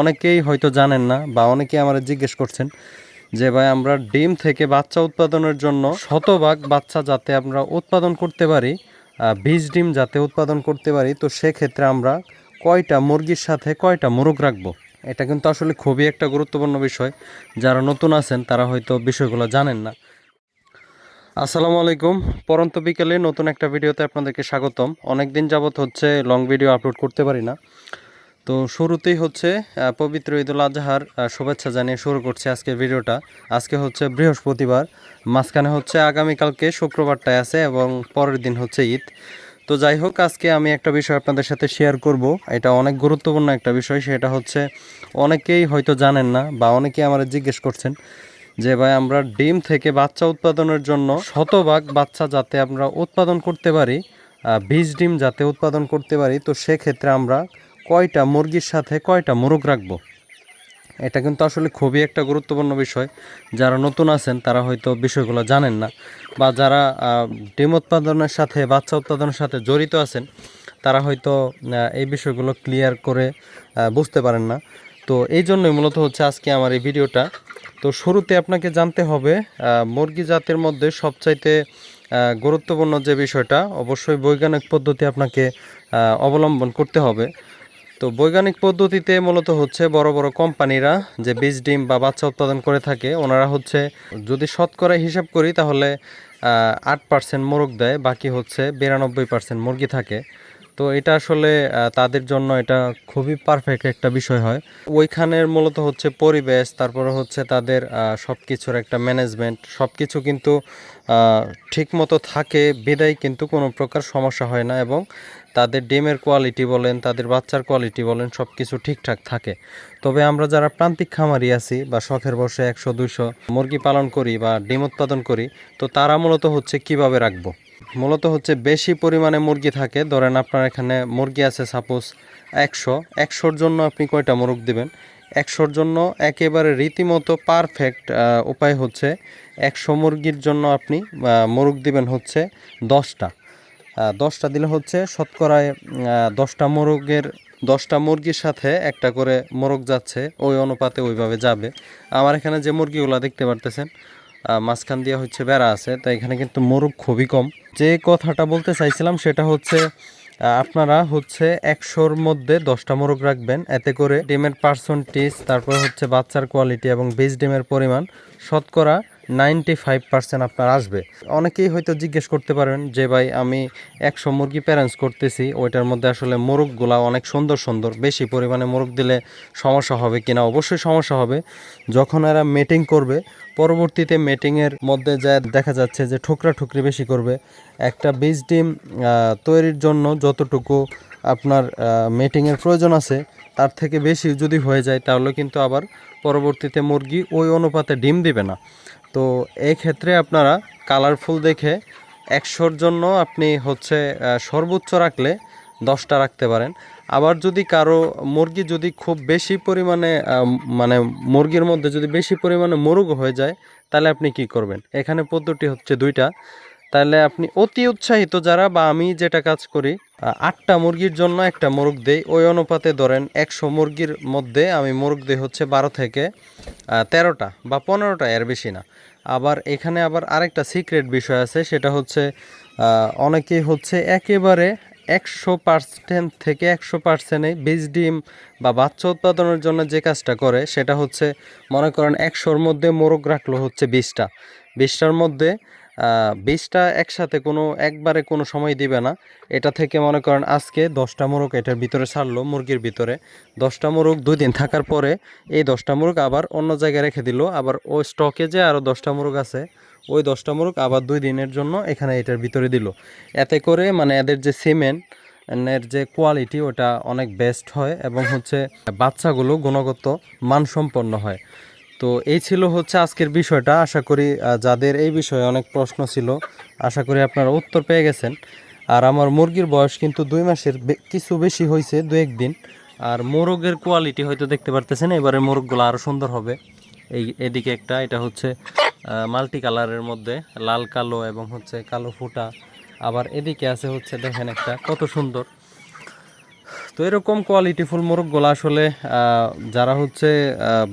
অনেকেই হয়তো জানেন না বা অনেকেই আমার জিজ্ঞেস করছেন যে, ভাই, আমরা ডিম থেকে বাচ্চা উৎপাদনের জন্য শতভাগ বাচ্চা যাতে আমরা উৎপাদন করতে পারি বীজ ডিম যাতে উৎপাদন করতে পারি, তো সেক্ষেত্রে আমরা কয়টা মুরগির সাথে কয়টা মোরগ রাখব? এটা কিন্তু আসলে খুবই একটা গুরুত্বপূর্ণ বিষয়। যারা নতুন আছেন, তারা হয়তো বিষয়গুলো জানেন না। আসসালামু আলাইকুম। পরন্ত বিকেলে নতুন একটা ভিডিওতে আপনাদেরকে স্বাগতম। অনেক দিন যাবত হচ্ছে লং ভিডিও আপলোড করতে পারি না। তো শুরুতেই হচ্ছে পবিত্র ঈদুল আজহার শুভেচ্ছা জানিয়ে শুরু করছি আজকের ভিডিওটা। আজকে হচ্ছে বৃহস্পতিবার, মাঝখানে হচ্ছে আগামীকালকে শুক্রবারটায় আছে এবং পরের দিন হচ্ছে ঈদ। তো যাই হোক, আজকে আমি একটা বিষয় আপনাদের সাথে শেয়ার করব। এটা অনেক গুরুত্বপূর্ণ একটা বিষয়, সেটা হচ্ছে অনেকেই হয়তো জানেন না বা অনেকেই আমার জিজ্ঞেস করছেন যে, ভাই, আমরা ডিম থেকে বাচ্চা উৎপাদনের জন্য শতভাগ বাচ্চা যাতে আমরা উৎপাদন করতে পারি বীজ ডিম যাতে উৎপাদন করতে পারি, তো সেক্ষেত্রে আমরা কয়টা মুরগির সাথে কয়টা মোরগ রাখব? এটা কিন্তু আসলে খুবই একটা গুরুত্বপূর্ণ বিষয়। যারা নতুন আছেন, তারা হয়তো বিষয়গুলো জানেন না। বা যারা ডিম উৎপাদনের সাথে, বাচ্চা উৎপাদনের সাথে জড়িত আছেন, তারা হয়তো এই বিষয়গুলো ক্লিয়ার করে বুঝতে পারেন না। তো এই জন্যই মূলত হচ্ছে আজকে আমার এই ভিডিওটা। তো শুরুতে আপনাকে জানতে হবে মুরগি জাতের মধ্যে সবচাইতে গুরুত্বপূর্ণ যে বিষয়টা, অবশ্যই বৈজ্ঞানিক পদ্ধতি আপনাকে অবলম্বন করতে হবে। তো বৈজ্ঞানিক পদ্ধতিতে মূলত হচ্ছে বড় বড় কোম্পানিরা যে বীজ, ডিম বা বাচ্চা উৎপাদন করে থাকে, ওনারা হচ্ছে যদি শতকরা হিসাব করি তাহলে আট পার্সেন্ট মোরগ দেয়, বাকি হচ্ছে বিরানব্বই পার্সেন্ট মুরগি থাকে। তো এটা আসলে তাদের জন্য এটা খুবই পারফেক্ট একটা বিষয় হয়। ওইখানের মূলত হচ্ছে পরিবেশ, তারপরে হচ্ছে তাদের সব কিছুর একটা ম্যানেজমেন্ট সব কিছু কিন্তু ঠিক মতো থাকে, বিদায় কিন্তু কোনো প্রকার সমস্যা হয় না এবং তাদের ডিমের কোয়ালিটি বলেন, তাদের বাচ্চার কোয়ালিটি বলেন সব কিছু ঠিকঠাক থাকে। তবে আমরা যারা প্রান্তিক খামারি আছি বা শখের বসে একশো, দুইশো মুরগি পালন করি বা ডিম উৎপাদন করি, তো তারা মূলত হচ্ছে কীভাবে রাখব? মূলত হচ্ছে বেশি পরিমাণে মুরগি থাকে। ধরেন আপনার এখানে মুরগি আছে সাপোজ একশো, একশোর জন্য আপনি কয়টা মোরগ দিবেন? একশোর জন্য একেবারে রীতিমতো পারফেক্ট উপায় হচ্ছে একশো মুরগির জন্য আপনি মোরগ দিবেন হচ্ছে দশটা। দশটা দিলে হচ্ছে শতকরায় দশটা মোরগের, দশটা মুরগির সাথে একটা করে মোরগ যাচ্ছে, ওই অনুপাতে ওইভাবে যাবে। আমার এখানে যে মুরগিগুলো দেখতে পারতেছেন মাঝখান দিয়ে হচ্ছে বেড়া আছে তাই এখানে কিন্তু মোরগ খুবই কম। যে কথাটা বলতে চাইছিলাম সেটা হচ্ছে আপনারা হচ্ছে একশোর মধ্যে দশটা মোরগ রাখবেন, এতে করে ডিমের পার্সেন্টেজ তারপর হচ্ছে বাচ্চার কোয়ালিটি এবং বীজ ডিমের পরিমাণ শতকরা নাইনটি ফাইভ পার্সেন্ট আপনার আসবে। অনেকেই হয়তো জিজ্ঞেস করতে পারেন যে, ভাই, আমি একশো মুরগি প্যারেন্টস করতেছি, ওইটার মধ্যে আসলে মোরগগুলা অনেক সুন্দর সুন্দর, বেশি পরিমাণে মোরগ দিলে সমস্যা হবে কিনা? অবশ্যই সমস্যা হবে। যখন এরা মেটিং করবে, পরবর্তীতে মেটিংয়ের মধ্যে যা দেখা যাচ্ছে যে, ঠুকরা ঠুকরি বেশি করবে। একটা বীজ ডিম তৈরির জন্য যতটুকু আপনার মেটিংয়ের প্রয়োজন আছে, তার থেকে বেশি যদি হয়ে যায়, তাহলে কিন্তু আবার পরবর্তীতে মুরগি ওই অনুপাতে ডিম দিবে না। তো এই ক্ষেত্রে আপনারা কালারফুল দেখে একশোর জন্য আপনি হচ্ছে সর্বোচ্চ রাখলে দশটা রাখতে পারেন। আবার যদি কারও মুরগি যদি খুব বেশি পরিমাণে মানে মুরগির মধ্যে যদি বেশি পরিমাণে মোরগ হয়ে যায়, তাহলে আপনি কি করবেন? এখানে পদ্ধতি হচ্ছে দুইটা। তাহলে আপনি অতি উৎসাহিত যারা বা আমি যেটা কাজ করি আটটা মুরগির জন্য একটা মোরগ দেই। ওই অনুপাতে ধরেন একশো মুরগির মধ্যে আমি মোরগ দেই হচ্ছে বারো থেকে তেরোটা বা পনেরোটা, এর বেশি না। আবার এখানে আবার আরেকটা সিক্রেট বিষয় আছে, সেটা হচ্ছে অনেকেই হচ্ছে একেবারে একশো পার্সেন্ট থেকে একশো পার্সেন্টে বীজ ডিম বা বাচ্চা উৎপাদনের জন্য যে কাজটা করে, সেটা হচ্ছে মনে করেন একশোর মধ্যে মোরগ রাখল হচ্ছে বিশটা। বিশটার মধ্যে বিশটা একসাথে কোনো, একবারে কোনো সময় দিবে না। এটা থেকে মনে করেন আজকে দশটা মোরগ এটার ভিতরে ছাড়লো, মুরগির ভিতরে। দশটা মোরগ দুই দিন থাকার পরে এই দশটা মোরগ আবার অন্য জায়গায় রেখে দিল। আবার ওই স্টকে যে আরও দশটা মোরগ আছে, ওই দশটা মোরগ আবার দুই দিনের জন্য এখানে এটার ভিতরে দিল। এতে করে মানে এদের যে সিমেন্ট এর যে কোয়ালিটি ওটা অনেক বেস্ট হয় এবং হচ্ছে বাচ্চাগুলো গুণগত মানসম্পন্ন হয়। তো এই ছিল হচ্ছে আজকের বিষয়টা। আশা করি যাদের এই বিষয়ে অনেক প্রশ্ন ছিল, আশা করি আপনারা উত্তর পেয়ে গেছেন। আর আমার মুরগির বয়স কিন্তু দুই মাসের কিছু বেশি হয়েছে দু একদিন আর মোরগের কোয়ালিটি হয়তো দেখতে পারতেছেন, এবারে মোরগগুলো আরও সুন্দর হবে। এই, এদিকে একটা, এটা হচ্ছে মাল্টি কালারের মধ্যে, লাল, কালো এবং হচ্ছে কালো ফুটা। আবার এদিকে আছে হচ্ছে দেখেন একটা, কত সুন্দর। তো এরকম কোয়ালিটিফুল মোরগগুলো আসলে যারা হচ্ছে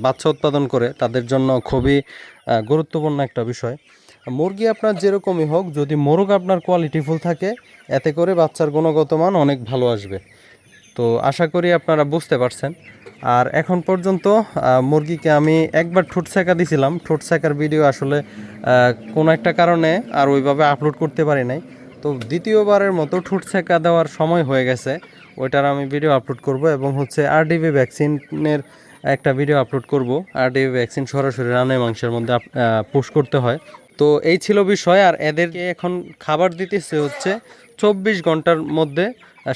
বাচ্চা উৎপাদন করে, তাদের জন্য খুবই গুরুত্বপূর্ণ একটা বিষয়। মুরগি আপনার যেরকমই হোক, যদি মোরগ আপনার কোয়ালিটিফুল থাকে, এতে করে বাচ্চার গুণগত মান অনেক ভালো আসবে। তো আশা করি আপনারা বুঝতে পারছেন। আর এখন পর্যন্ত মুরগিকে আমি একবার ঠোঁট সেকা দিছিলাম। ঠোঁট সেকার ভিডিও আসলে কোনো একটা কারণে আর ওইভাবে আপলোড করতে পারি নাই। তো দ্বিতীয়বারের মতো ঠোঁট সেকা দেওয়ার সময় হয়ে গেছে। ওইটার আমি ভিডিও আপলোড করব এবং হচ্ছে আরডিবি ভ্যাকসিনের একটা ভিডিও আপলোড করব। আরডিবি ভ্যাকসিন সরাসরি রানের মাংসের মধ্যে পোস্ট করতে হয়। তো এই ছিল বিষয়। আর এদেরকে এখন খাবার দিতেছে হচ্ছে চব্বিশ ঘণ্টার মধ্যে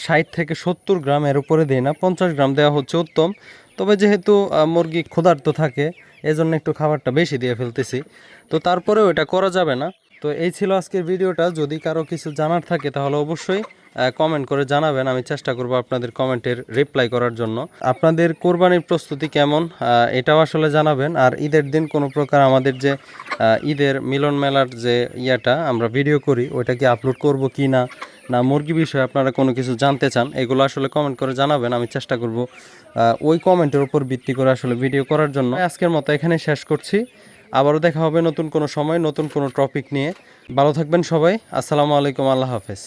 ষাট থেকে সত্তর গ্রাম এর উপরে দেয় না, পঞ্চাশ গ্রাম দেওয়া হচ্ছে উত্তম। তবে যেহেতু মুরগি ক্ষুধার্ত থাকে, এজন্য একটু খাবারটা বেশি দিয়ে ফেলতেছি। তো তারপরেও এটা করা যাবে না। তো এই ছিল আজকের ভিডিওটা। যদি কারও কিছু জানার থাকে, তাহলে অবশ্যই কমেন্ট করে জানাবেন। আমি চেষ্টা করব আপনাদের কমেন্টের রিপ্লাই করার জন্য। আপনাদের কোরবানির প্রস্তুতি কেমন? এটাও আসলে জানাবেন। আর ঈদের দিন কোনো প্রকার আমাদের যে ঈদের মিলন মেলার যে ইয়াটা আমরা ভিডিও করি, ওইটা কি আপলোড করব কি না না মুরগি বিষয়ে আপনারা কোনো কিছু জানতে চান, এগুলো আসলে কমেন্ট করে জানাবেন। আমি চেষ্টা করব ওই কমেন্টের উপর ভিত্তি করে আসলে ভিডিও করার জন্য। আজকের মতো এখানে শেষ করছি। আবারও দেখা হবে নতুন কোনো সময়, নতুন কোনো টপিক নিয়ে। ভালো থাকবেন সবাই। আসসালামু আলাইকুম, আল্লাহ হাফেজ।